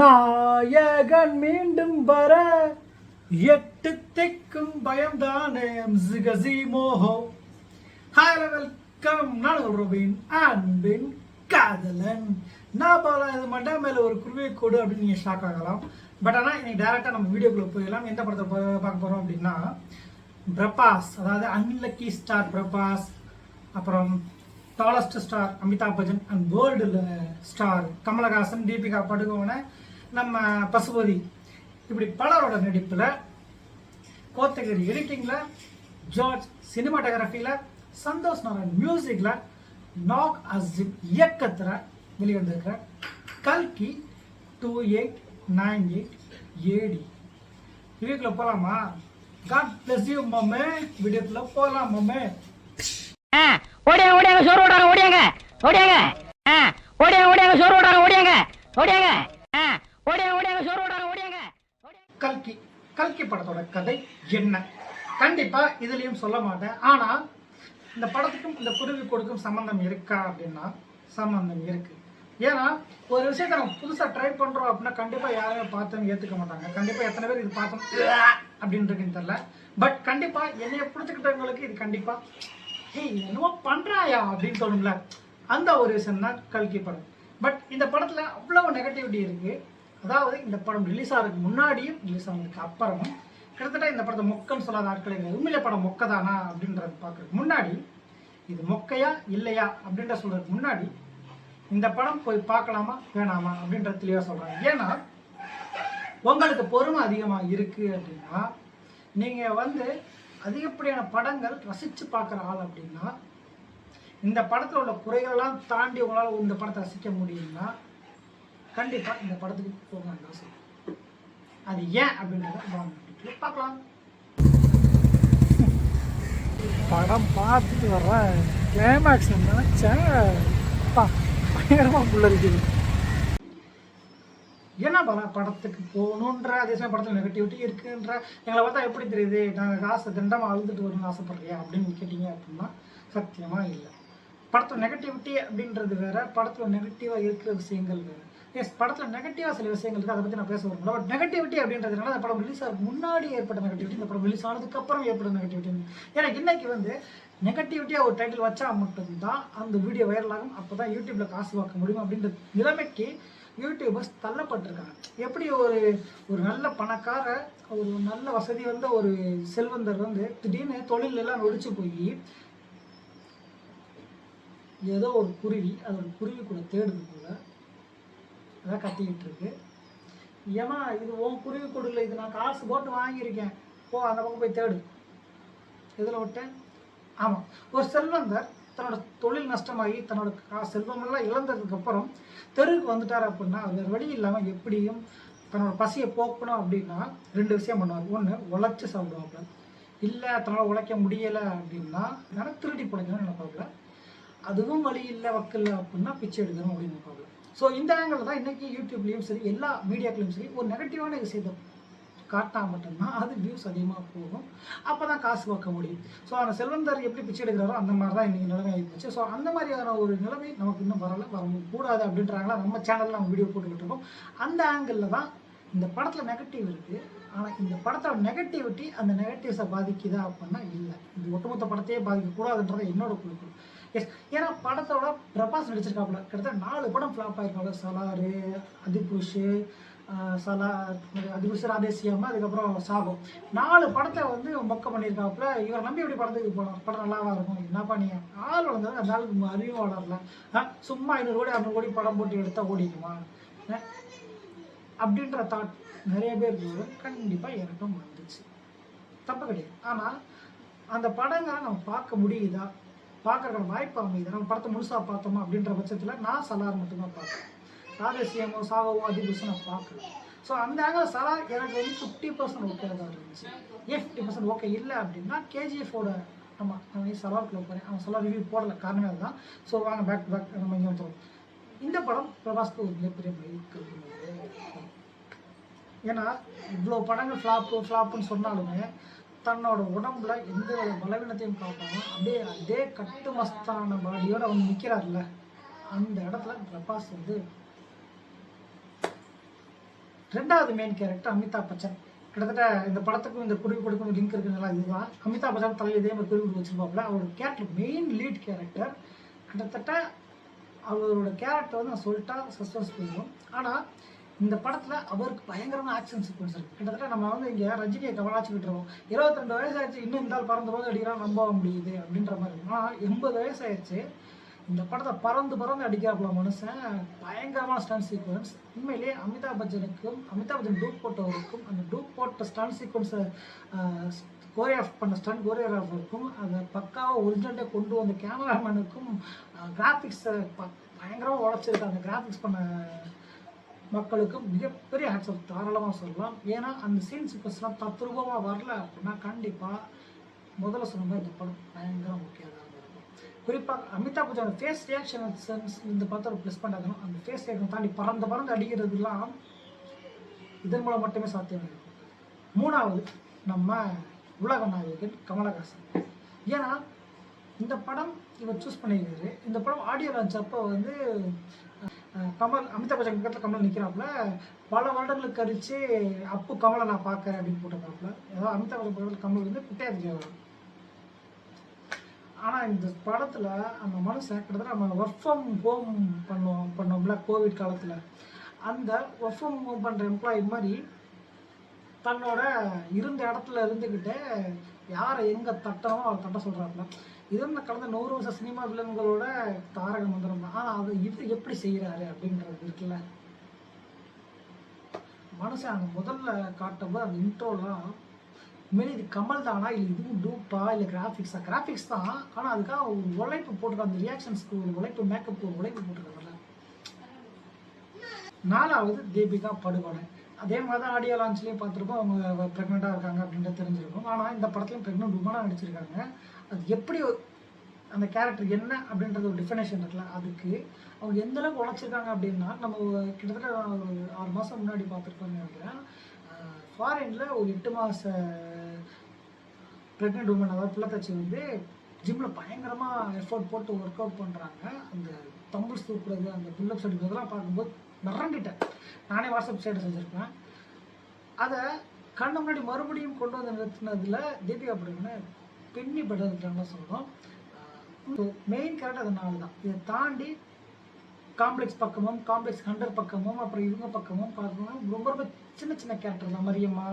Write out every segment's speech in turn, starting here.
நாயகன் மீண்டும் வர. எட்டு திக்கும் பயம்தானே ஜிகசி மோஹோ ஹாய் வெல்கம் நான் ரூபின் அன்பின் காதலன். நான் போல இது மட்டும் மேல ஒரு குருவி கோடு அப்படின்னு நீங்க ஷாக் ஆகலாம். பட் ஆனால் இன்னைக்கு டேரெக்டாக நம்ம வீடியோக்குள்ள போயிடலாம். எந்த படத்தை பார்க்க போறோம் அப்படின்னா பிரபாஸ் அதாவது அன்லக்கி ஸ்டார் பிரபாஸ் அப்புறம் tallest star Amitabh Bachchan and world star Kamal Haasan Deepika படுகோனை நம்ம பசுபதி. இப்படி பலரோட நடிப்பில் கோத்தகிரி எடிட்டிங்கில் ஜார்ஜ் சினிமாட்டோகிராஃபியில் சந்தோஷ் நாராயண் மியூசிக்கில் நாக் அசிப் இயக்கத்தில் வெளிவந்திருக்கிற கல்கி two eight nine eight A D வீட்டில் போகலாமா காட் பிளஸ் யூ மாமே வீடியோக்குள்ள போகலாம் மாமே ஆ, ஓடியாங்க ஓடியாங்க சோறு ஓடாங்க ஓடியாங்க ஓடியாங்க. ஆ, ஓடியாங்க ஓடியாங்க சோறு ஓடாங்க ஓடியாங்க ஓடியாங்க. ஆ, ஓடியாங்க ஓடியாங்க சோறு ஓடியாங்க. கல்கி கல்கி படத்தோட கதை என்ன? கண்டிப்பா இதுலயும் சொல்ல மாட்டேன். ஆனா இந்த படத்துக்கும் இந்த குருவி கொடுக்கும் சம்பந்தம் இருக்கா அப்படின்னா சம்பந்தம் இருக்கு. ஏன்னா ஒரு விஷயத்த நம்ம புதுசா ட்ரை பண்றோம் அப்படின்னா கண்டிப்பா யாருமே பார்த்தோம் ஏத்துக்க மாட்டாங்க. கண்டிப்பா எத்தனை பேர் இது பார்த்தோம் அப்படின்னு இருக்குன்னு தெரியல. பட் கண்டிப்பா என்னைய பிடிச்சிக்கிட்டவங்களுக்கு இது கண்டிப்பா ஏய் என்னவோ பண்றாயா? அப்படின்னு தோணும்ல. அந்த ஒரு விஷயம் தான் கல்கி படம். பட் இந்த படத்துல அவ்வளவு நெகட்டிவிட்டி இருக்கு. அதாவது இந்த படம் ரிலீஸ் ஆகிறதுக்கு முன்னாடியும் ரிலீஸ் ஆனதுக்கு அப்புறமும் கிட்டத்தட்ட இந்த படத்தை மொக்கன்னு சொல்லாத ஆட்கள் எங்கள் உண்மையிலே படம் மொக்கதானா அப்படின்றத பார்க்கறதுக்கு முன்னாடி இது மொக்கையா இல்லையா அப்படின்ற சொல்கிறதுக்கு முன்னாடி இந்த படம் போய் பார்க்கலாமா வேணாமா அப்படின்றதுலையோ தெளிவாக சொல்றாங்க. ஏன்னா உங்களுக்கு பொறுமை அதிகமாக இருக்குது அப்படின்னா நீங்கள் வந்து அதிகப்படியான படங்கள் ரசித்து பார்க்குற ஆள் அப்படின்னா இந்த படத்தில் உள்ள குறைகளெல்லாம் தாண்டி உங்களால் இந்த படத்தை ரசிக்க முடியும்னா கண்டிப்பா இந்த படத்துக்கு போக ஆசை அது ஏன் அப்படின்றத வாங்க பார்க்கலாம். படம் பார்த்துட்டு வர்ற கிளைமேக்ஸ் நினைச்சேன் பயங்கரமா புள்ள இருக்குது என்ன பட படத்துக்கு போகணுன்ற அதே சமயம் படத்தில் நெகட்டிவிட்டி இருக்குன்ற எங்களை பார்த்தா எப்படி தெரியுது? நாங்கள் காசை திண்டமாக அழுதுட்டு வரணும்னு ஆசைப்படுறியா அப்படின்னு கேட்டீங்க அப்படின்னா சத்தியமாக இல்லை. படத்தில் நெகட்டிவிட்டி அப்படின்றது வேற படத்தில் நெகட்டிவாக இருக்கிற விஷயங்கள் வேற. எஸ் படத்தில் நெகட்டிவாக சில விஷயங்கள் இருக்குது அதை பற்றி நான் பேச வரல பட் நெகட்டிவிட்டி அப்படின்றதுனால அந்த படம் ரிலீஸ் ஆகும் முன்னாடி ஏற்பட்ட நெகட்டிவிட்டி இந்த படம் ரிலீஸ் ஆனதுக்கு அப்புறம் ஏற்பட்ட நெகட்டிவிட்டி ஏன்னா இன்னைக்கு வந்து நெகட்டிவிட்டியாக ஒரு டைட்டில் வச்சா மட்டும்தான் அந்த வீடியோ வைரல் ஆகும். அப்போ தான் யூடியூப்பில் காசு பார்க்க முடியும் அப்படின்ற நிலைமைக்கு யூடியூபர்ஸ் தள்ளப்பட்டிருக்காங்க. எப்படி ஒரு ஒரு நல்ல பணக்கார ஒரு நல்ல வசதி வந்த ஒரு செல்வந்தர் வந்து திடீர்னு தொழில் எல்லாம் நொடிச்சு போய் ஏதோ ஒரு குருவி அதோட குருவி கூட தேடுது போல அதான் கத்திக்கிட்டு இருக்கு ஏமா இது உன் குருவி கொடுக்கல இது நான் காசு போட்டு வாங்கியிருக்கேன். போ அந்த பக்கம் போய் தேடு. எதில் விட்டேன் ஆமாம் ஒரு செல்வந்தர் தன்னோட தொழில் நஷ்டமாகி தன்னோட கா செல்வமெல்லாம் இழந்ததுக்கப்புறம் தெருவுக்கு வந்துட்டார் அப்படின்னா வேறு வழி இல்லாமல் எப்படியும் தன்னோட பசியை போக்கணும் அப்படின்னா ரெண்டு விஷயம் பண்ணுவார். ஒன்று உழைச்சி சாப்பிடுவாப்புல. இல்லை தன்னால் உழைக்க முடியலை அப்படின்னா அதனால திருடி பிழைக்கணும்னு நினைப்பாப்புல. அதுவும் வழி இல்லை வக்கில்லை அப்படின்னா பிச்சை எடுக்கணும் அப்படின்னு நினைப்பாப்புல ஸோ இந்த ஆங்கிள் தான் இன்றைக்கி யூடியூப்லேயும் சரி எல்லா மீடியாக்களையும் சரி ஒரு நெகட்டிவான விஷயத்தை காட்டினா மட்டும்தான் அது வியூஸ் அதிகமாக போகும். அப்போ தான் காசு பார்க்க முடியும். ஸோ அந்த செல்வந்தர் எப்படி பிச்சை எடுக்கிறாரோ அந்த மாதிரி தான் இன்றைக்கி நிலைமை ஆகிப்போச்சு ஸோ அந்த மாதிரியான ஒரு நிலைமை நமக்கு இன்னும் வரல வர கூடாது அப்படின்றாங்களா? நம்ம சேனலில் நம்ம வீடியோ போட்டுக்கிட்டு இருக்கோம். அந்த ஆங்கிளில் தான் இந்த படத்தில் நெகட்டிவ் இருக்குது ஆனால் இந்த படத்தோட நெகட்டிவிட்டி அந்த நெகட்டிவ்ஸை பாதிக்குதா அப்படின்னா இல்லை. இந்த ஒட்டுமொத்த படத்தையே பாதிக்கக்கூடாதுன்றது என்னோட குறிக்கோள். எஸ் ஏன்னா படத்தோட பிரபாஸ் நடிச்சிருக்காப்புல. கிட்டத்தட்ட நாலு படம் ஃப்ளாப் ஆயிருக்காங்க சலாரு அதிபுஷு சலா அதிபுஷு ராதேசியம் அதுக்கப்புறம் சாகும் நாலு படத்தை வந்து மொக்க பண்ணியிருக்காப்புல. இவரை நம்பி எப்படி படத்துக்கு போகலாம் படம் நல்லாவா இருக்கும்? என்னப்பா நீ? ஆள் வளர்ந்தது அந்த ஆளுக்கு அறிவு வளரல. சும்மா ஐநூறு கோடி அறுநூறு கோடி படம் போட்டு எடுத்தால் ஓடிக்குமா அப்படின்ற தாட் நிறைய பேருக்கு வரும் கண்டிப்பாக எனக்கும் வந்துச்சு. தப்பு கிடையாது. ஆனால் அந்த படங்களை நம்ம பார்க்க முடியுதா? பார்க்கறதுக்கான வாய்ப்பு அமையுது நம்ம படத்தை முழுசாக பார்த்தோமா அப்படின்ற பட்சத்தில் நான் சலார் மட்டும்தான் பார்க்குறேன் ராஜசியமோ சாவோ அதிபுஷம் நான் பார்க்கல. ஸோ அந்த ஆங்கிள் சலார் எனக்கு வந்து ஃபிஃப்டி பர்சன்ட் ஓகே தான் இருந்துச்சு. ஏன் ஃபிஃப்டி பர்சன்ட் ஓகே இல்லை அப்படின்னா கேஜிஎஃபோட ஆமாம் நான் வந்து சலாருக்குள்ள போகிறேன் அவன் சலார் ரிவ்யூ போடல. காரணமே அதுதான். ஸோ வாங்க பேக் டு பேக் நம்ம இங்கே வந்துடும் இந்த படம் பிரபாஸ்க்கு ஒரு மிகப்பெரிய மைக்கு ஏன்னா இவ்வளோ படங்கள் ஃப்ளாப்பு ஃப்ளாப்புன்னு சொன்னாலுமே தன்னோட உடம்புல எந்த ஒரு பலவீனத்தையும் காட்டாமல் அப்படியே அதே கட்டு மஸ்தான பாடியோட அவன் நிற்கிறார்ல அந்த இடத்துல பிரபாஸ் வந்து ரெண்டாவது மெயின் கேரக்டர் அமிதாப் பச்சன். கிட்டத்தட்ட இந்த படத்துக்கும் இந்த குருவி கொடுக்கும் லிங்க் இருக்குதுலாம் இதுதான். அமிதாப் பச்சன் தலையில் இதே மாதிரி குருவி வச்சிருப்பாப்புல. அவரோட கேரக்டர் மெயின் லீட் கேரக்டர் கிட்டத்தட்ட அவரோட கேரக்டர் வந்து நான் சொல்லிட்டா சஸ்பென்ஸ் போயிடும். ஆனால் இந்த படத்தில் அவருக்கு பயங்கரமான ஆக்ஷன் சீக்வன்ஸ் இருக்குது கிட்டத்தட்ட நம்ம வந்து இங்கே ரஜினியை கவலாச்சிக்கிட்டு இருக்கோம். இருபத்திரெண்டு வயசாச்சு இன்னும் இந்த ஆள் பறந்து போது அடிக்கிறான் நம்ப முடியுது அப்படின்ற மாதிரி ஆனால் எண்பது வயசாயிருச்சு இந்த படத்தை பறந்து பறந்து அடிக்கிறாப்புல மனுஷன். பயங்கரமான ஸ்டன் சீக்வன்ஸ் உண்மையிலேயே அமிதாப் பச்சனுக்கும் அமிதாப் பச்சன் டூப் போட்டவருக்கும் அந்த டூப் போட்ட ஸ்டன் சீக்வன்ஸை கோரியோகிராஃப் பண்ண ஸ்டன் கோரியோகிராஃபருக்கும் அதை பக்காவாக ஒரிஜினல்ட்டே கொண்டு வந்த கேமராமேனுக்கும் கிராஃபிக்ஸை பயங்கரமாக உழைச்சிருக்கு அந்த கிராஃபிக்ஸ் பண்ண மக்களுக்கும் மிகப்பெரிய ஹேட்ஸ்அப் தாராளமாக சொல்லலாம். ஏன்னா அந்த சீன் சீக்வன்ஸ்லாம் தத்ரூபமாக வரல அப்படின்னா கண்டிப்பாக முதல்ல சொன்ன மாதிரி இந்த படம் பயங்கர முக்கியமாக இருக்கும். குறிப்பாக அமிதாப் பச்சனோட ஃபேஸ் ரியாக்ஷன் சென்ஸ் இந்த படத்தை ப்ளஸ் பண்ணாதுன்னா அந்த ஃபேஸ் ரியாக்ஷன் தாண்டி பறந்து பறந்து அடிக்கிறதுலாம் இதன் மூலம் மட்டுமே சாத்தியம் இருக்கும் மூணாவது நம்ம உலக நாயகன் கமலஹாசன். ஏன்னா இந்த படம் இவர் சூஸ் பண்ணியிருக்காரு. இந்த படம் ஆடியோ லான்ச் அப்போ வந்து கமல் அமிதாப் பச்சன் பக்கத்தில் கமல் நிற்கிறாப்புல பல வருடங்களுக்கு கழிச்சு அப்பு கமலை நான் பார்க்குறேன் அப்படின்னு போட்டிருக்காப்புல. ஏதாவது அமிதாப் பச்சன் பக்கத்தில் கமல் வந்து குட்டையா தெரியாது ஆனால் இந்த படத்தில் அந்த மனுஷன் கிட்டத்தட்ட நம்ம ஒர்க் ஃப்ரம் ஹோம் பண்ணோம் பண்ணோம்ல கோவிட் காலத்தில். அந்த ஒர்க் ஃப்ரம் ஹோம் பண்ணுற எம்ப்ளாயி மாதிரி தன்னோட இருந்த இடத்துல இருந்துக்கிட்டு யாரை எங்கே தட்டணும் அவரை தட்ட சொல்கிறாப்புல இது வந்து கடந்த நூறு வருஷம் சினிமா வில்லன்களோட தாரக மந்திரம் தான். ஆனால் அது இது எப்படி செய்கிறாரு அப்படின்றது இருக்குல்ல. மனுஷன் அங்கே முதல்ல காட்டும்போது அந்த இன்ட்ரோலாம் உண்மையிலே இது கமல் தானா? இல்லை இதுவும் டூப்பா இல்லை கிராஃபிக்ஸா கிராஃபிக்ஸ் தான் ஆனால் அதுக்காக ஒரு உழைப்பு போட்டுருக்க அந்த ரியாக்ஷன்ஸ்க்கு ஒரு உழைப்பு மேக்கப் ஒரு உழைப்பு போட்டிருக்காங்கல்ல. நாலாவது தீபிகா படுகொலை. அதே மாதிரி தான் ஆடியோ லான்ச்லேயும் பார்த்துருப்போம் அவங்க ப்ரெக்னெண்ட்டாக இருக்காங்க அப்படின்றது தெரிஞ்சிருக்கும். ஆனால் இந்த படத்துலையும் ப்ரெக்னென்ட் உமனாக நடிச்சிருக்காங்க. அது எப்படி அந்த கேரக்டர் என்ன அப்படின்றது ஒரு டிஃபினேஷன் இருக்குல்ல அதுக்கு அவங்க எந்த அளவுக்கு உழைச்சிருக்காங்க அப்படின்னா நம்ம கிட்டத்தட்ட ஒரு ஆறு மாதம் முன்னாடி பார்த்துருக்கோம் நினைக்கிறேன். ஃபாரினில் ஒரு எட்டு மாத ப்ரெக்னென்ட் உமன் அதாவது பிள்ளைத்தச்சி வந்து ஜிம்மில் பயங்கரமாக எஃபோர்ட் போட்டு ஒர்க் அவுட் பண்ணுறாங்க அந்த தம்பிள்ஸ் தூக்குறது அந்த புல்லப்ஸ் எடுக்கிறதெல்லாம் பார்க்கும்போது மிரண்டுட்டேன் நானே வாட்ஸ்அப் ஸ்டேட்டஸ் வச்சுருப்பேன். அதை கண்ணு முன்னாடி மறுபடியும் கொண்டு வந்து நிறுத்தினதில் தீபிகா படுகொலை பின்னி படுறதுன்னு சொல்கிறோம் மெயின் கேரக்டர் அதனால தான். இதை தாண்டி காம்ப்ளெக்ஸ் பக்கமும் காம்ப்ளெக்ஸ் ஹண்டர் பக்கமும் அப்புறம் இவங்க பக்கமும் பார்த்தோம்னா ரொம்ப ரொம்ப சின்ன சின்ன கேரக்டர் தான். மரியம்மா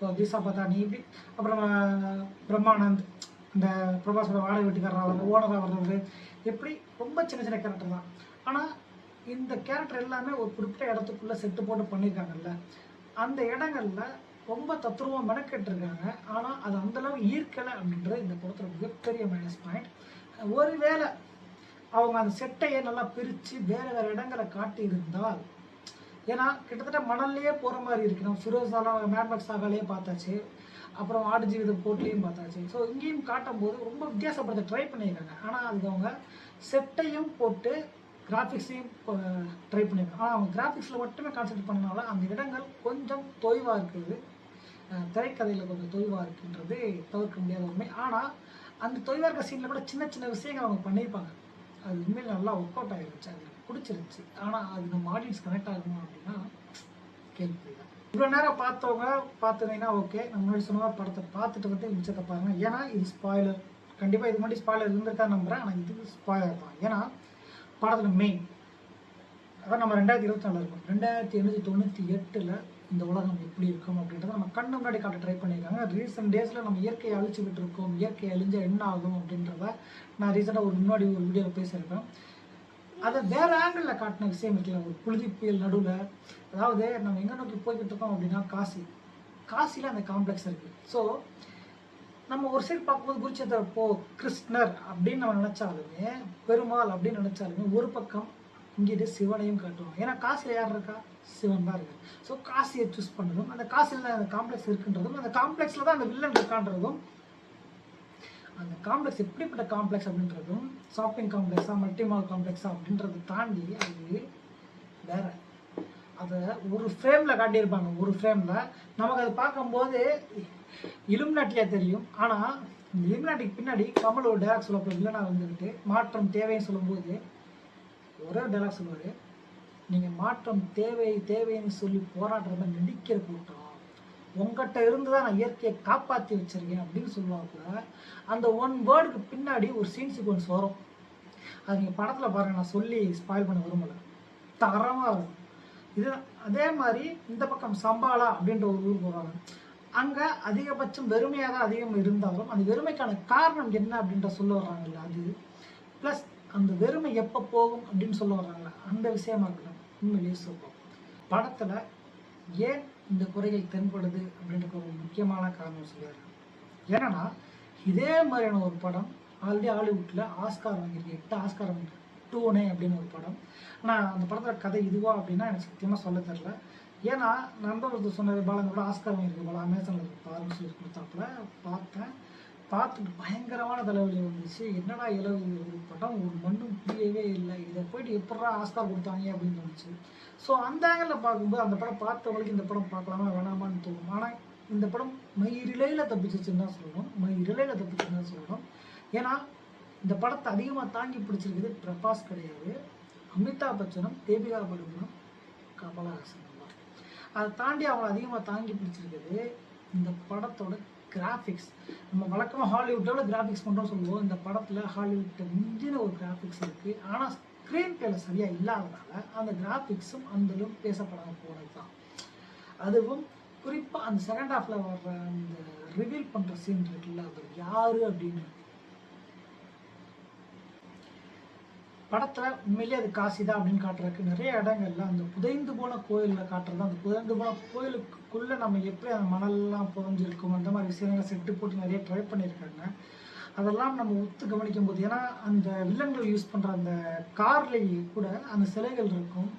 தீசா திசா பதானி இப்படி அப்புறம் பிரம்மானந்த் இந்த பிரபாஸோட வாடகை வீட்டுக்காரராக ஓனராக வர்றது. எப்படி ரொம்ப சின்ன சின்ன கேரக்டர் தான். ஆனால் இந்த கேரக்டர் எல்லாமே ஒரு குறிப்பிட்ட இடத்துக்குள்ளே செட்டு போட்டு பண்ணியிருக்காங்கல்ல அந்த இடங்களில் ரொம்ப தத்துருவம் மெனக்கெட்டுருக்காங்க. ஆனால் அது அந்தளவு ஈர்க்கலை அப்படின்றது இந்த படத்தில் மிகப்பெரிய மைனஸ் பாயிண்ட் ஒருவேளை அவங்க அந்த செட்டையை நல்லா பிரித்து வேறு வேறு இடங்களை காட்டியிருந்தால் ஏன்னா கிட்டத்தட்ட மணல்லையே போகிற மாதிரி இருக்கு. நம்ம ஃபிரோஸாலா மேட்மேக்ஸ் சாகாலேயே பார்த்தாச்சு. அப்புறம் ஆடு ஜீவித போட்லேயும் பார்த்தாச்சு. ஸோ இங்கேயும் காட்டும்போது ரொம்ப வித்தியாசப்படுத்த ட்ரை பண்ணியிருக்காங்க. ஆனால் அதுக்கு அவங்க செட்டையும் போட்டு கிராஃபிக்ஸையும் ட்ரை பண்ணியிருக்காங்க ஆனால் அவங்க கிராஃபிக்ஸில் மட்டுமே கான்சென்ட்ரேட் பண்ணனால அந்த இடங்கள் கொஞ்சம் தொய்வாக இருக்குது. திரைக்கதையில் கொஞ்சம் தொய்வாக இருக்குன்றது தவிர்க்க முடியாத உண்மை. ஆனால் அந்த தொய்வாக இருக்க சீனில் கூட சின்ன சின்ன விஷயங்கள் அவங்க பண்ணியிருப்பாங்க. அது உண்மையில் நல்லா ஒர்க் அவுட் ஆகிருச்சு அது எனக்கு பிடிச்சிருந்துச்சு. ஆனால் அது நம்ம ஆடியன்ஸ் கனெக்ட் ஆகணும் அப்படின்னா கேள்வி இவ்வளோ நேரம் பார்த்தவங்க பார்த்ததுன்னா ஓகே நம்ம முன்னாடி சொன்ன படத்தை பார்த்துட்டு வந்து மிச்சத்தை பாருங்கள் ஏன்னா இது ஸ்பாய்லர் கண்டிப்பாக இது முன்னாடி ஸ்பாய்லர் இருந்திருக்கா நம்புறேன். ஆனால் இது ஸ்பாய்லர் தான். ஏன்னா பாடத்தில் மெயின் அதான் நம்ம ரெண்டாயிரத்தி இருபத்தி நாலு இருக்கும். ரெண்டாயிரத்தி எண்ணூற்றி தொண்ணூற்றி எட்டில் இந்த உலகம் எப்படி இருக்கும் அப்படின்றத நம்ம கண்ணு முன்னாடி காட்ட ட்ரை பண்ணியிருக்காங்க. ரீசெண்ட் டேஸில் நம்ம இயற்கையை அழிச்சுக்கிட்டு இருக்கோம் இயற்கை அழிஞ்சால் என்ன ஆகும் அப்படின்றத நான் ரீசெண்டாக ஒரு முன்னாடி ஒரு வீடியோவில் பேசியிருக்கேன். அதை வேறு ஆங்கிளில் காட்டின விஷயம் இருக்குல்ல ஒரு புழுதி புயல் நடுவில். அதாவது நம்ம எங்கே நோக்கி போய்கிட்டு இருக்கோம் அப்படின்னா காசி. காசியில் அந்த காம்ப்ளெக்ஸ் இருக்குது ஸோ நம்ம ஒரு சைடு பார்க்கும்போது குருச்சேத்திர போ கிருஷ்ணர் அப்படின்னு நம்ம நினச்சாலுமே பெருமாள் அப்படின்னு நினச்சாலுமே ஒரு பக்கம் இங்கிட்டு சிவனையும் காட்டுவாங்க. ஏன்னா காசியில் யார் இருக்கா? சிவன் தான் இருக்கு ஸோ காசியை சூஸ் பண்ணதும் அந்த காசியில் தான் அந்த காம்ப்ளெக்ஸ் இருக்குன்றதும் அந்த காம்ப்ளெக்ஸில் தான் அந்த வில்லன் இருக்கான்றதும் அந்த காம்ப்ளெக்ஸ் எப்படிப்பட்ட காம்ப்ளெக்ஸ் அப்படின்றதும் ஷாப்பிங் காம்ப்ளெக்ஸா மல்டிமால் காம்ப்ளெக்ஸா அப்படின்றத தாண்டி அது வேற. அதை ஒரு ஃப்ரேமில் காட்டியிருப்பாங்க. ஒரு ஃப்ரேமில் நமக்கு அது பார்க்கும்போது இலுமினாட்டியாக தெரியும். ஆனால் இந்த இலுமினாட்டிக்கு பின்னாடி கமல் டேலாக் டேரக்ட் சொல்ல வில்லனாக வந்துக்கிட்டு மாற்றம் தேவைன்னு சொல்லும்போது ஒரே டேலாக் சொல்லுவார் நீங்கள் மாற்றம் தேவை தேவைன்னு சொல்லி போராடுறத நடிக்கிற கூட்டம் உங்ககிட்ட இருந்து தான் நான் இயற்கையை காப்பாற்றி வச்சிருக்கேன் அப்படின்னு சொல்லுவாப்புல அந்த ஒன் வேர்டுக்கு பின்னாடி ஒரு சீன் சீக்வன்ஸ் வரும். அது நீங்கள் படத்தில் பாருங்கள் நான் சொல்லி ஸ்பாயில் பண்ண விரும்பல. தரமாக இருக்கும். இது அதே மாதிரி இந்த பக்கம் சம்பாலா அப்படின்ற ஒரு ஊர் போகிறாங்க அங்கே அதிகபட்சம் வெறுமையாக தான் அதிகம் இருந்தாலும் அந்த வெறுமைக்கான காரணம் என்ன அப்படின்ற சொல்ல வர்றாங்கல்ல அது. ப்ளஸ் அந்த வெறுமை எப்போ போகும் அப்படின்னு சொல்ல வர்றாங்கல்ல அந்த விஷயமா இருக்கணும் உண்மையிலேயே சொல்லுவோம் படத்தில் ஏன் இந்த குறைகள் தென்படுது அப்படின்ற ஒரு முக்கியமான காரணம் சொல்லிடுறாங்க. ஏன்னா இதே மாதிரியான ஒரு படம் ஆல்ரெடி ஹாலிவுட்டில் ஆஸ்கார் வாங்கியிருக்கு. எட்டு ஆஸ்கார் வாங்கியிருக்கு. டூனே அப்படின்னு ஒரு படம். ஆனால் அந்த படத்தில் கதை இதுவா அப்படின்னா எனக்கு சத்தியமாக சொல்ல தெரில ஏன்னா நண்பர் ஒருத்தர் சொன்னார் ஆஸ்கார் வாங்கியிருக்கு போல. அமேசானில் இருக்கு பாருன்னு சொல்லி கொடுத்தாப்புல பார்த்தேன். பார்த்துட்டு பயங்கரமான தலைவலி வந்துச்சு. என்னடா இலவு படம்? ஒரு மண்ணும் புரியவே இல்லை. இதை போயிட்டு எப்படா ஆஸ்கார் கொடுத்தாங்க அப்படின்னு தோணுச்சு. ஸோ அந்த ஆங்கிளில் பார்க்கும்போது அந்த படம் பார்த்தவங்களுக்கு இந்த படம் பார்க்கலாமா வேணாமான்னு தோணும். ஆனால் இந்த படம் மயிரிலையில் தப்பிச்சிச்சுன்னு தான் சொல்லணும். மயிரிலையில் தப்பிச்சுன்னு தான் சொல்லணும். ஏன்னா இந்த படத்தை அதிகமாக தாங்கி பிடிச்சிருக்குது பிரபாஸ் கிடையாது. அமிதாப் பச்சனும் தேபிகா படுகனும் கமலஹாசன் அதை தாண்டி அவங்களை அதிகமாக தாங்கி பிடிச்சிருக்குது இந்த படத்தோட கிராஃபிக்ஸ் நம்ம வழக்கமாக ஹாலிவுட்டோட கிராஃபிக்ஸ் பண்ணுறோம் சொல்லுவோம். இந்த படத்தில் ஹாலிவுட்டை மிஞ்சின ஒரு கிராஃபிக்ஸ் இருக்குது ஆனால் ஸ்க்ரீன் பிளேல சரியாக இல்லாததால் அந்த கிராஃபிக்ஸும் அந்தளவு பேசப்படாமல் போனது தான் அதுவும் குறிப்பாக அந்த செகண்ட் ஹாஃபில் வர்ற அந்த ரிவீல் பண்ணுற சீன் இருக்குல்ல அது யார் அப்படின்னு படத்தில் உண்மையிலேயே அது காசி தான் அப்படின்னு காட்டுறதுக்கு நிறைய இடங்கள்ல அந்த புதைந்து போன கோயிலில் காட்டுறது அந்த புதைந்து போன கோயிலுக்குள்ளே நம்ம எப்படி அந்த மணல்லாம் புதைஞ்சிருக்கும் அந்த மாதிரி விஷயங்களை செட்டு போட்டு நிறைய ட்ரை பண்ணியிருக்காங்க. அதெல்லாம் நம்ம ஒத்து கவனிக்கும் போது ஏன்னா அந்த வில்லன்கள் யூஸ் பண்ணுற அந்த கார்லேயே கூட அந்த சிலைகள் இருக்கும்.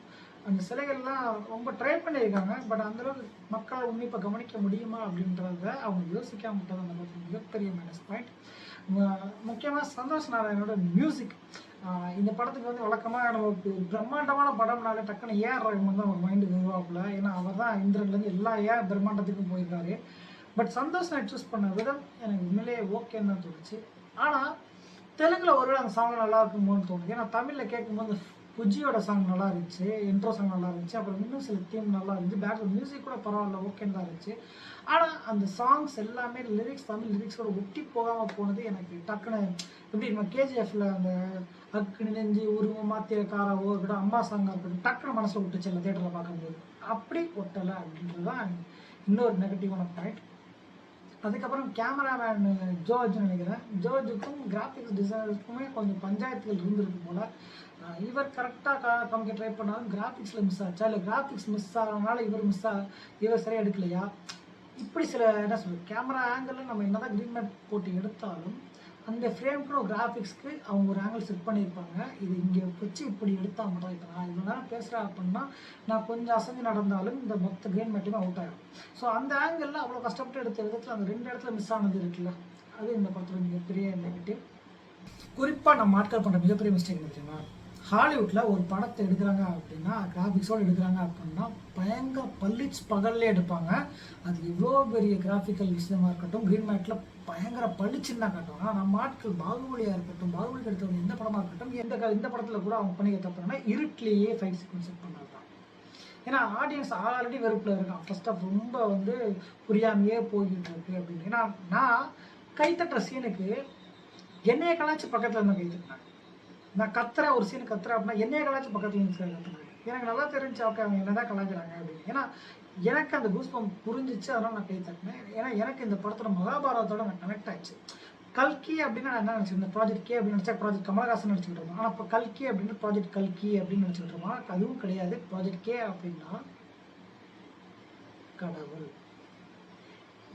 அந்த சிலைகள்லாம் ரொம்ப ட்ரை பண்ணியிருக்காங்க பட் அந்தளவுக்கு மக்களால் உன்னிப்பாக கவனிக்க முடியுமா அப்படின்றத அவங்க யோசிக்காம விட்டது அந்த மிகப்பெரிய மைனஸ் பாயிண்ட் முக்கியமாக சந்தோஷ் நாராயணோட மியூசிக் இந்த படத்துக்கு வந்து வழக்கமாக நம்ம பிரம்மாண்டமான படம்னாலே டக்குன்னு ஏஆர் ரஹ்மான் தான் ஒரு மைண்டுக்கு வருவாப்புல ஏன்னா அவர் தான் இந்திரன்லேருந்து எல்லா ஏஆர் பிரம்மாண்டத்துக்கும் போயிருக்காரு. பட் சந்தோஷம் நான் சூஸ் பண்ண விதம் எனக்கு உண்மையிலேயே ஓகேன்னு தான் தோணுச்சு. ஆனால் தெலுங்கில் ஒருவேளை அந்த சாங் நல்லா இருக்குமோன்னு தோணுது. ஏன்னா தமிழில் கேட்கும்போது புஜியோட சாங் நல்லா இருந்துச்சு இன்ட்ரோ சாங் நல்லா இருந்துச்சு அப்புறம் இன்னும் சில தீம் நல்லா இருந்துச்சு பேக்ரவுண்ட் மியூசிக் கூட பரவாயில்ல ஓகேன்னு தான் இருந்துச்சு. ஆனால் அந்த சாங்ஸ் எல்லாமே லிரிக்ஸ் தமிழ் லிரிக்ஸோட ஒட்டி போகாமல் போனது எனக்கு டக்குன்னு எப்படி நம்ம கேஜிஎஃப்ல அந்த அக்கு நெஞ்சு உருவம் மாத்திர காராவோ இருக்கட்டும் அம்மா சாங்காக இருக்கட்டும் டக்குனு மனசில் விட்டுச்சு சில தேட்டரில் பார்க்கும்போது. அப்படி ஒட்டலை அப்படின்றது தான் இன்னொரு நெகட்டிவான பாயிண்ட் அதுக்கப்புறம் கேமராமேன் ஜோர்ஜ் நினைக்கிறேன். ஜோர்ஜுக்கும் கிராஃபிக்ஸ் டிசைனருக்குமே கொஞ்சம் பஞ்சாயத்துகள் இருந்திருக்கு போல். இவர் கரெக்டாக கா காமிக்க ட்ரை பண்ணாலும் கிராஃபிக்ஸில் மிஸ் ஆச்சா? இல்லை கிராஃபிக்ஸ் மிஸ் ஆகிறதுனால இவர் மிஸ் ஆ இவர் சரியாக எடுக்கலையா? இப்படி சில என்ன சொல்கிறது கேமரா ஆங்கிளில் நம்ம என்னதான் க்ரீன் மேட் போட்டு எடுத்தாலும் அந்த ஃப்ரேம்க்கு கிராஃபிக்ஸ்க்கு அவங்க ஒரு ஆங்கிள் செட் பண்ணியிருப்பாங்க. இது இங்கே வச்சு இப்படி எடுத்தால் மட்டும் இப்போ நான் இவ்வளோ நேரம் பேசுகிறேன் அப்படின்னா நான் கொஞ்சம் அசைஞ்சு நடந்தாலும் இந்த மொத்த கிரேன் மேட்டுமே அவுட் ஆகிடும் ஸோ அந்த ஆங்கிளில் அவ்வளோ கஷ்டப்பட்டு எடுத்த விதத்தில் அந்த ரெண்டு இடத்துல மிஸ் ஆனது இருக்குல்ல? அது இந்த படத்தில் மிகப்பெரிய நெகட்டிவ் குறிப்பாக நம்ம ஆட்கள் பண்ணுற மிகப்பெரிய மிஸ்டேக் தெரியுமா? ஹாலிவுட்டில் ஒரு படத்தை எடுக்கிறாங்க அப்படின்னா கிராஃபிக்ஸோடு எடுக்கிறாங்க அப்படின்னா பயங்கர பல்லிச் பகல்லே எடுப்பாங்க. அது எவ்வளோ பெரிய கிராஃபிக்கல் விஷயமா இருக்கட்டும் க்ரீன் மேட்டில் பயங்கர பளிச்சுன்னா காட்டும். ஆனால் நம்ம ஆட்கள் பாகுபலியாக இருக்கட்டும் பாகுபலி எடுத்தவங்க எந்த படமாக இருக்கட்டும் எந்த க- இந்த படத்தில் கூட அவங்க பண்ணிக்க தப்புனா இருட்டிலேயே ஃபைட் சீக்வன்ஸ் செட் பண்ணது ஏன்னா ஆடியன்ஸ் ஆல்ரெடி வெறுப்பில் இருக்கான். ஃபர்ஸ்ட் ஆஃப் ரொம்ப வந்து புரியாமையே போய்கிட்டு இருக்கு அப்படின்னு. ஏன்னா நான் கைத்தட்டுற சீனுக்கு என்னைய கலாச்சி பக்கத்தில் இருந்து கைத்தட்டினாங்க. நான் கத்துறேன் ஒரு சீன் கத்துறேன் அப்படின்னா என்னைய கலாச்சி பக்கத்தில் இருந்து கத்துனாங்க எனக்கு நல்லா தெரிஞ்சு ஓகே அவங்க என்ன தான் கலாய்க்கிறாங்க அப்படின்னு. ஏன்னா எனக்கு அந்த கூஸ்பம் புரிஞ்சிச்சு அதனால நான் கை தட்டினேன். ஏன்னா எனக்கு இந்த படத்தோட மகாபாரதத்தோட நான் கனெக்ட் ஆச்சு கல்கி அப்படின்னா நான் என்ன நினச்சிருந்தேன்? ப்ராஜெக்ட் கே அப்படின்னு நினச்சா ப்ராஜெக்ட் கமலஹாசன் நினச்சிக்கிட்டு இருந்தோம் ஆனால் இப்போ கல்கி அப்படின்னு ப்ராஜெக்ட் கல்கி அப்படின்னு நினச்சிக்கிட்டு இருக்கோம் அதுவும் கிடையாது. ப்ராஜெக்ட் கே அப்படின்னா கடவுள்.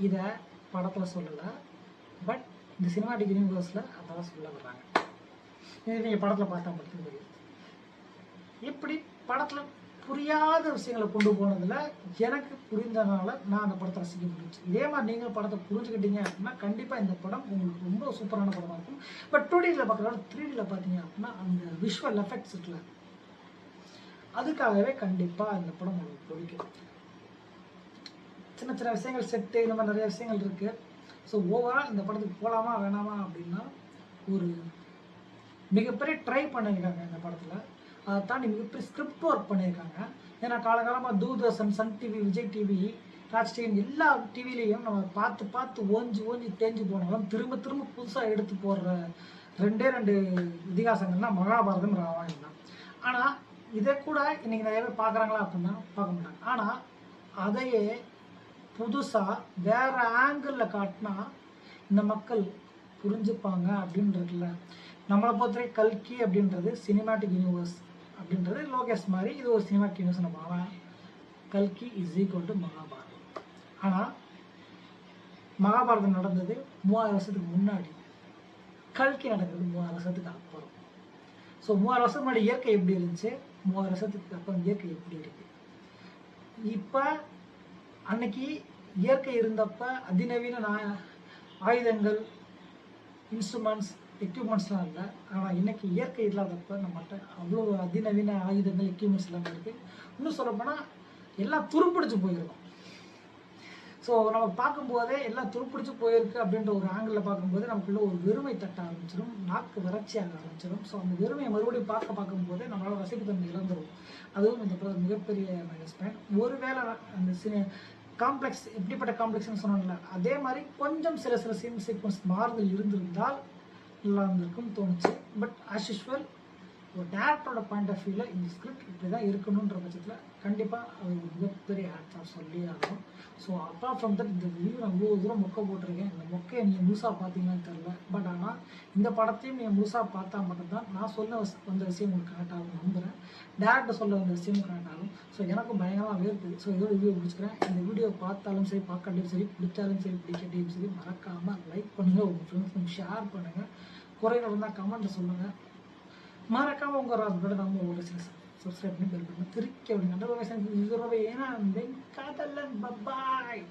இதை படத்தில் சொல்லலை. பட் இந்த சினிமாட்டிக் யூனிவர்ஸில் அதெல்லாம் சொல்ல வர்றாங்க. இது நீங்கள் படத்தில் பார்த்தா மட்டும் தெரியும் இப்படி படத்தில் புரியாத விஷயங்களை கொண்டு போனதில் எனக்கு புரிந்ததுனால நான் அந்த படத்தை ரசிக்க முடிஞ்சு. இதே மாதிரி நீங்கள் படத்தை புரிஞ்சுக்கிட்டீங்க அப்படின்னா கண்டிப்பாக இந்த படம் உங்களுக்கு ரொம்ப சூப்பரான படமாக இருக்கும். பட் டூ டியில் பார்க்குறதோட த்ரீ டியில் பார்த்தீங்க அப்படின்னா அந்த விஷுவல் எஃபெக்ட்ஸ் இருக்குல்ல அதுக்காகவே கண்டிப்பாக இந்த படம் உங்களுக்கு பிடிக்கும். சின்ன சின்ன விஷயங்கள் செட்டு இந்த மாதிரி நிறைய விஷயங்கள் இருக்குது ஸோ ஓவரால் இந்த படத்துக்கு போகலாமா வேணாமா அப்படின்னா ஒரு மிகப்பெரிய ட்ரை பண்ணியிருக்காங்க இந்த படத்தில். அதை தாண்டி மிகப்பெரிய ஸ்கிரிப்ட் ஒர்க் பண்ணியிருக்காங்க. ஏன்னா காலகாலமாக Doordarshan Sun TV Vijay TV Raj TV எல்லா டிவிலையும் நம்ம பார்த்து பார்த்து ஓஞ்சி ஓஞ்சி தேஞ்சு போனாலும் திரும்ப திரும்ப புதுசாக எடுத்து போடுற ரெண்டே ரெண்டு இதிகாசங்கள்னா மகாபாரதம் ராமாயணம் தான். ஆனால் இதை கூட இன்றைக்கி நிறைய பேர் பார்க்குறாங்களா அப்படின்னா பார்க்க மாட்டாங்க. ஆனால் அதையே புதுசாக வேறு ஆங்கிளில் காட்டினா இந்த மக்கள் புரிஞ்சுப்பாங்க அப்படின்றதுல நம்மளை பொறுத்தவரை கல்கி அப்படின்றது சினிமாட்டிக் யூனிவர்ஸ் அப்படின்றது லோகேஷ் மாதிரி இது ஒரு சினிமாட்டிக் யூனிவர்ஸ் நம்ம ஆனால் கல்கி இஸ் ஈக்குவல் டு மகாபாரதம். ஆனால் மகாபாரதம் நடந்தது மூவாயிரம் வருஷத்துக்கு முன்னாடி. கல்கி நடக்கிறது மூவாயிரம் வருஷத்துக்கு அப்புறம். ஸோ மூவாயிரம் வருஷத்துக்கு முன்னாடி இயற்கை எப்படி இருந்துச்சு? மூவாயிரம் வருஷத்துக்கு அப்புறம் இயற்கை எப்படி இருக்குது இப்போ அன்னைக்கு இயற்கை இருந்தப்ப அதிநவீன ஆயுதங்கள் இன்ஸ்ட்ருமெண்ட்ஸ் எக்யூப்மெண்ட்ஸ்லாம் இல்லை. ஆனால் இன்றைக்கி இயற்கை இல்லாதப்ப நம்மகிட்ட அவ்வளோ அதிநவீன ஆயுதங்கள் எக்யூப்மெண்ட்ஸ்லாம் இருக்குது இன்னும் சொல்லப்போனால் எல்லாம் துருப்பிடிச்சு போயிருக்கும். ஸோ நம்ம பார்க்கும்போதே எல்லாம் துருப்பிடிச்சு போயிருக்கு அப்படின்ற ஒரு ஆங்கிளில் பார்க்கும்போது நமக்குள்ள ஒரு வெறுமை தட்ட ஆரம்பிச்சிடும் நாக்கு வறட்சியாக ஆரம்பிச்சிடும் ஸோ அந்த வெறுமையை மறுபடியும் பார்க்க பார்க்கும்போதே நம்மளால் ரசிப்புத்தன்மை இழந்துரும். அதுவும் இந்த படம் மிகப்பெரிய மைனஸ் பாயிண்ட் ஒருவேளை அந்த சினி காம்ப்ளெக்ஸ் எப்படிப்பட்ட காம்ப்ளெக்ஸ்னு சொன்னோம்ல அதே மாதிரி கொஞ்சம் சில சில சீன் சீக்வன்ஸ் மாறுதல் இருந்திருந்தால் நல்லா இருந்திருக்கும்னு தோணுச்சு. பட் ஆஸ் யூஸ்வல் ஒரு டேரக்டரோட பாயிண்ட் ஆஃப் வியூவில் இந்த ஸ்கிரிப்ட் இப்படி தான் இருக்கணுன்ற பட்சத்தில் கண்டிப்பாக அது ஒரு மிகப்பெரிய ஆக்டர் சொல்லி ஆகும் ஸோ அப்பார்ட் ஃப்ரம் தட் இந்த ரிவ்யூ நான் இவ்வளோ தூரம் மொக்கை போட்டிருக்கேன். இந்த மொக்கையை நீங்கள் முழுசாக பார்த்தீங்கன்னு தெரில பட் ஆனால் இந்த படத்தையும் நீங்கள் முழுசாக பார்த்தா மட்டும்தான் நான் சொல்ல வந்த விஷயம் உங்களுக்கு கரெக்ட் ஆகும் நம்புகிறேன் டேரக்டர் சொல்ல வந்த விஷயம் கரெக்ட் ஆகும். ஸோ எனக்கும் பயங்கரமாக வேர்க்குது ஸோ இதோட வீடியோ பிடிச்சிக்கிறேன் இந்த வீடியோ பார்த்தாலும் சரி பார்க்காட்டியும் சரி பிடிச்சாலும் சரி பிடிக்காட்டியும் சரி மறக்காமல் லைக் பண்ணுங்கள் உங்கள் ஃப்ரெண்ட்ஸுக்கு ஷேர் பண்ணுங்கள் குறைகள் இருந்தால் கமெண்ட்டில் சொல்லுங்கள் உங்கள் உங்க ஹஸ்பண்ட் நம்ம ஒரு சப்ஸ்கிரைப் பண்ணி பெல் பண்ணி திருக்கி அப்படிங்க ஏன்னா வெங்காதல்லன் பப்பாய்